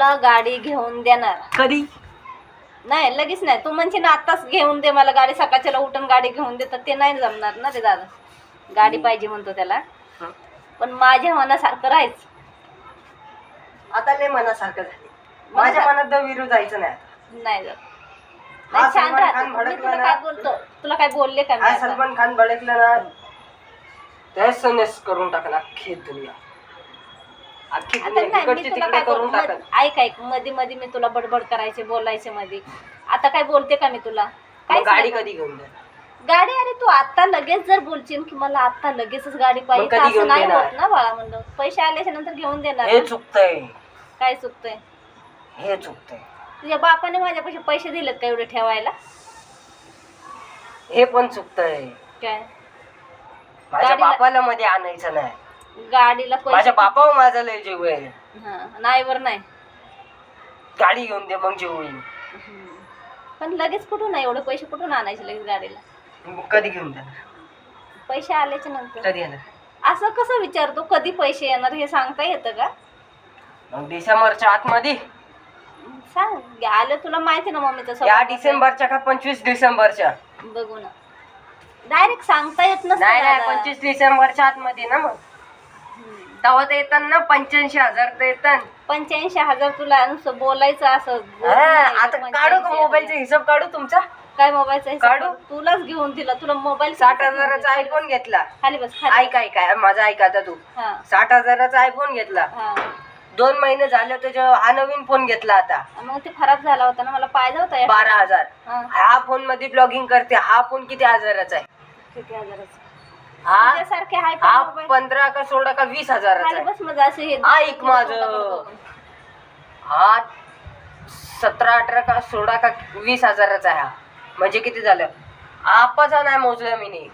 तुला गाडी घेऊन देणार. कधी? नाही लगेच नाही. तू म्हणशील ना आत्ताच घेऊन दे मला गाडी. सकाळच्याला उठून गाडी घेऊन दे तर ते नाही जमणार ना ते दादा. गाडी पाहिजे म्हणतो त्याला. हं. पण माझ्या मनासारखं राहायचं. आता लय मनासारखं झाले. माझ्या मनात तर विरू जायचं नाही आता. नाही जात. हा नाही, छान सलमान राहतं. खान मी भडकला तुला ना. काय बोलतो? तुला काय बोलले का मी हा आता? सलमान खान भडकलं ना नेस करून टाकला दुनिया अख्खी आता दुनिया नाही मी इकडची तुला तिकडे काय बोल करून मध- टाकल. ऐक ऐक. मध्ये मध्ये मी तुला बडबड करायचे बोलायचे मध्ये आता काय बोलते का मी तुला? मग काहीच गाडी. कधी घेऊन गाडी अरे तू आता लगेच जर बोलशील की मला आता लगेचच गाडी पाहिजे कधी तर असं घेऊन नाही देणार? होत ना बाळा म्हणलं. पैसे आल्याच्यानंतर घेऊन देणार हे ना. चुकतंय. काय चुकतंय? हे चुकतंय. तुझ्या बापाने माझ्यापाशी पैसे दिलेत का एवढे ठेवायला? हे पण चुकतंय. काय? माझ्या गाडीला- बापाला मध्ये आणायचं नाही. गाडीला पैसे माझ्या बापावर माझा लय जीव आहे. हा नाही वर नाही. गाडी घेऊन दे मग जीव होईल. पण लगेच कुठून नाही एवढे पैसे कुठून आणायचे लगेच गाडीला? मग कधी घेऊन देणार? पैसे आल्याच्यानंतर. कधी येणार? असं कसं विचारतो? कधी पैसे येणार हे सांगता येतं का? मग डिसेंबरच्या आतमध्ये. सांग. आलं तुला माहिती ना मम्मीचं या स्वभाव डिसेंबरच्या का पंचवीस डिसेंबरच्या? बघू ना. डायरेक्ट सांगता येत नसतं नाही. पंचवीस डिसेंबरच्या आतमध्ये ना मग. तेव्हा तर येतात ना पंच्याऐंशी हजार तर येतात पंच्याऐंशी हजार तुला नुसतं बोलायचं असं हा, आता काढू का 85 मोबाईलचा हिशोब काढू तुमचा. काय मोबाईलचा काढू? तुलाच घेऊन दिला तुला मोबाईल साठ हजाराचा आयफोन घेतला. खाली बस खाली ऐक ऐक ऐक, माझा ऐक आता तू. हा. साठ हजाराचा आयफोन घेतला. हा. दोन महिने झाले त्याच्या हा नवीन फोन घेतला आता. मग ते खराब झाला होता ना मला पाहिजे होता या- बारा हजार. हा, हा फोनमध्ये ब्लॉगिंग करते हा फोन किती हजाराचा आहे? किती हजाराचा? हा? तुझ्यासारखे हाय हा मोबाईल? पंधरा का सोळा का वीस हजाराचा खाली बस माझं असं हे ऐक माझं. हा सतरा अठरा का सोळा का वीस हजाराचा आहे हा. म्हणजे किती झालं? आपाचा नाही मोजलं मी नी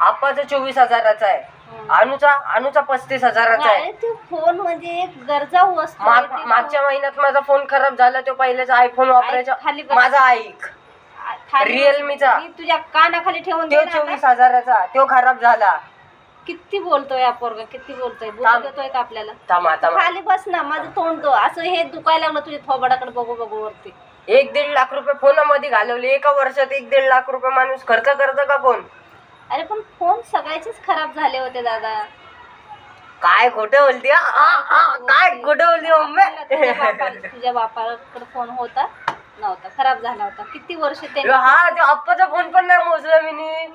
आपाचा चोवीस हजाराचा आहे. हम्म. अनुचा अनुचा पस्तीस हजाराचा आहे. नाही, ते फोन म्हणजे एक गरजा वस्तू आहे. माग- ते मागच्या महिन्यात माझा फोन खराब झाला तो पहिल्याचा आयफोन वापरायचा. ऐक, खाली बस. माझा ऐक. खाली. मी तुझ्या कानाखाली ठेवून तो चोवीस आता. हजाराचा तो खराब झाला. किती बोलतोय हा पोरगा किती बोलतोय? बोलू थांब. देतोय का आपल्याला? थांबा थांबा. खाली बस ना माझं तोंड दो असं हे दुखायला लागलं तुझ्या थोबाडाकडे बघू बघू वरती. एक दीड लाख रुपये फोनामध्ये घालवले. एका वर्षात एक दीड लाख रुपये माणूस खर्च करतं का कोण? अरे पण फोन सगळ्याचेच खराब झाले होते दादा. काय खोटं बोलते हा? काय खोटं बोलते तुझ्या बापाला तुझ्या बापाकडे फोन होता. नव्हता खराब झाला होता. किती वर्ष ते हा ते अप्पाचा फोन पण नाही मोजला मी.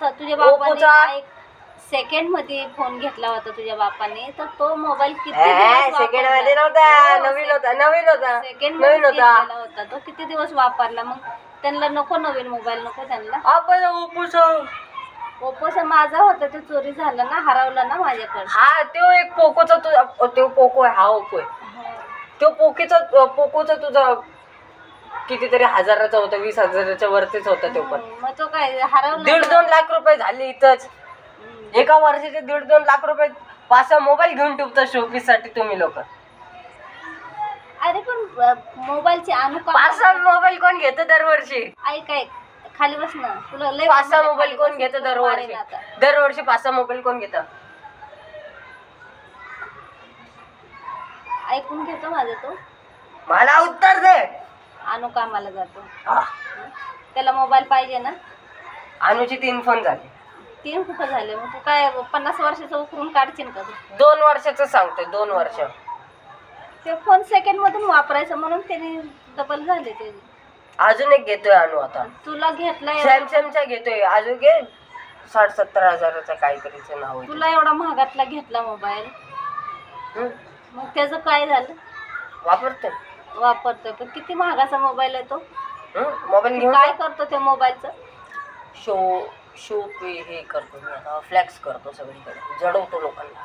तर तुझ्या. बापाने सेकंडमध्ये फोन घेतला होता तुझ्या बापाने. तर तो मोबाईल किती सेकंड? मध्ये नव्हता. हो, नवीन होता नवीन होता. सेकंड नवीन होता. तो किती दिवस वापरला? मग त्यांना नको नवीन मोबाईल नको त्यांना. आपण ओप्पोचा. ओप्पोचा माझा होता तो चोरी झाला ना हरवला ना माझ्याकडे. हा तो एक पोकोचा तुझा तो पोको आहे हा ओप्पो आहे. तो पोकीचा पोकोचा तुझा कितीतरी हजाराचा होता वीस हजाराच्या वरतीच होता तो पण. मग तो काय हरवला दीड. दोन लाख रुपये झाले इथंच. एका वर्षाचे दीड दोन लाख रुपये पाच सहा मोबाईल घेऊन ठेवता शोपीससाठी तुम्ही लोक. अरे पण मोबाईलचे पाच सहा मोबाईल कोण घेतं दरवर्षी? ऐक ऐक खाली बस ना. तुला लय पाच सहा मोबाईल कोण घेतं दरवर्षी? आता. दरवर्षी पाच सहा मोबाईल कोण घेतं? ऐकून घेतो माझं तो? मला उत्तर दे. अनु कामाला जातो. हा. त्याला मोबाईल पाहिजे ना? अनुचे तीन फोन झाले. तीन कुठं झाले. मग तू काय पन्नास वर्षाचं उकरून काढशील का तू? दोन वर्षाचं सांगतोय दोन वर्ष. ते फोन सेकंड मधून वापरायचं म्हणून त्याने डबल झाले ते. अजून एक घेतोय अनु आता. तुला घेतलाय सॅमसंगचा घेतोय. अजून घे. साठ सत्तर हजाराचा काहीतरीच नाव आहे तुला एवढा महागातला घेतला मोबाईल हं? मग त्याचं काय झालं? वापरतोय. वापरतोय. पण किती महागाचा मोबाईल आहे तो? हं? मोबाईल घेऊन? काय करतो त्या मोबाईलचं शो शो पे हे करतो मी आता. फ्लॅक्स करतो सगळीकडे. जडवतो लोकांना.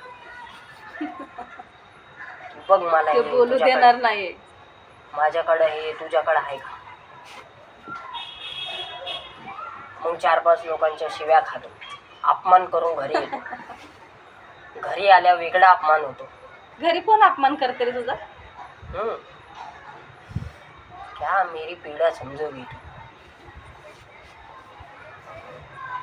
बघ मला ते हे बोलू तुझ्याकडे- देणार नाही माझ्याकडे हे तुझ्याकडे आहे का? मग चार पाच लोकांच्या शिव्या खातो. अपमान करून घरी येतो. घरी आल्या वेगळा अपमान होतो. घरी कोण अपमान करते रे तुझा? हम्म. क्या मेरी पीड़ा समझोगी तुम